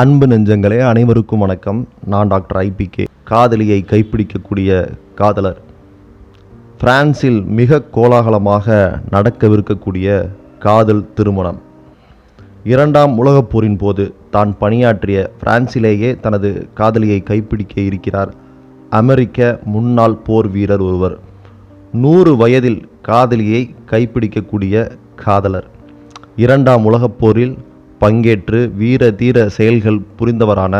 அன்பு நெஞ்சங்களே அனைவருக்கும் வணக்கம். நான் டாக்டர் ஐபிகே காதலியை கைப்பிடிக்கக்கூடிய காதலர். பிரான்சில் மிக கோலாகலமாக நடக்கவிருக்கக்கூடிய காதல் திருமணம். இரண்டாம் உலகப் போரின் போது தான் பணியாற்றிய பிரான்சிலேயே தனது காதலியை கைப்பிடிக்க இருக்கிறார் அமெரிக்க முன்னாள் போர் வீரர் ஒருவர். நூறு வயதில் காதலியை கைப்பிடிக்கக்கூடிய காதலர். இரண்டாம் உலகப் போரில் பங்கேற்று வீர தீர செயல்கள் புரிந்தவரான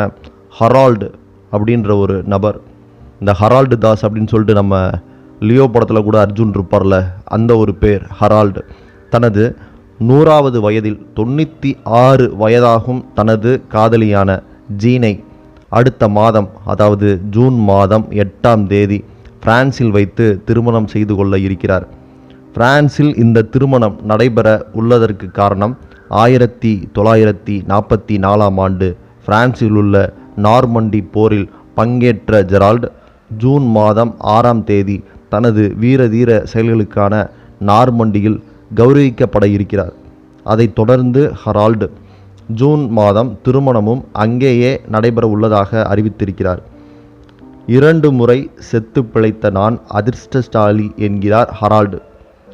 ஹரால்டு அப்படின்ற ஒரு நபர். இந்த ஹரால்டு தாஸ் அப்படின்னு சொல்லிட்டு நம்ம லியோ படத்தில் கூட அர்ஜுன் இருப்பார்ல அந்த ஒரு பேர் ஹரால்டு. தனது நூறாவது வயதில் தொண்ணூற்றி ஆறு வயதாகும் தனது காதலியான ஜீனை அடுத்த மாதம் அதாவது ஜூன் மாதம் எட்டாம் தேதி பிரான்சில் வைத்து திருமணம் செய்து கொள்ள இருக்கிறார். பிரான்சில் இந்த திருமணம் நடைபெற உள்ளதற்கு காரணம் ஆயிரத்தி தொள்ளாயிரத்தி நாற்பத்தி நாலாம் ஆண்டு பிரான்சில் உள்ள நார்மண்டி போரில் பங்கேற்ற ஜெரால்ட் ஜூன் மாதம் ஆறாம் தேதி தனது வீரதீர செயல்களுக்கான நார்மண்டியில் கௌரவிக்கப்பட இருக்கிறார். அதைத் தொடர்ந்து ஹரால்டு ஜூன் மாதம் திருமணமும் அங்கேயே நடைபெற உள்ளதாக அறிவித்திருக்கிறார். இரண்டு முறை செத்து பிழைத்த நான் அதிர்ஷ்டசாலி என்கிறார் ஹரால்டு.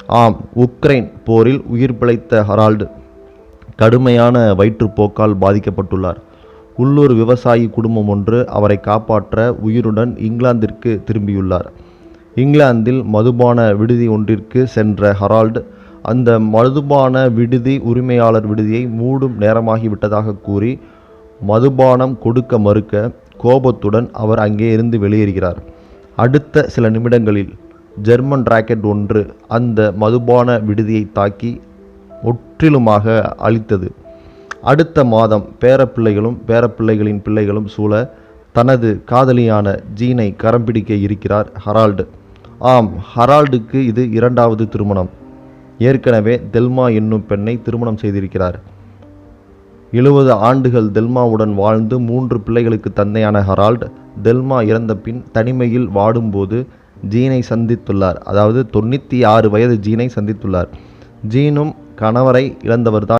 ஆம் உக்ரைன் போரில் உயிர் பிழைத்த ஹரால்டு. கடுமையான வயிற்றுப்போக்கால் பாதிக்கப்பட்டுள்ளார். உள்ளூர் விவசாயி குடும்பம் ஒன்று அவரை காப்பாற்ற உயிருடன் இங்கிலாந்திற்கு திரும்பியுள்ளார். இங்கிலாந்தில் மதுபான விடுதி ஒன்றிற்கு சென்ற ஹரால்டு அந்த மதுபான விடுதி உரிமையாளர் விடுதியை மூடும் நேரமாகிவிட்டதாக கூறி மதுபானம் கொடுக்க மறுக்க கோபத்துடன் அவர் அங்கே இருந்து வெளியேறுகிறார். அடுத்த சில நிமிடங்களில் ஜெர்மன் ராக்கெட் ஒன்று அந்த மதுபான விடுதியை தாக்கி முற்றிலுமாக அழித்தது. அடுத்த மாதம் பேரப்பிள்ளைகளும் பேரப்பிள்ளைகளின் பிள்ளைகளும் சூழ தனது காதலியான ஜீனை கரம் பிடிக்க இருக்கிறார் ஹரால்டு. ஆம் ஹரால்டுக்கு இது இரண்டாவது திருமணம். ஏற்கனவே தெல்மா என்னும் பெண்ணை திருமணம் செய்திருக்கிறார். எழுபது ஆண்டுகள் தெல்மாவுடன் வாழ்ந்து மூன்று பிள்ளைகளுக்கு தந்தையான ஹரால்ட் தெல்மா இறந்த பின் தனிமையில் வாடும்போது ஜீனை சந்தித்துள்ளார். அதாவது தொண்ணூற்றி ஆறு வயது ஜீனை சந்தித்துள்ளார். ஜீனும் கணவரை இழந்தவர்தான்.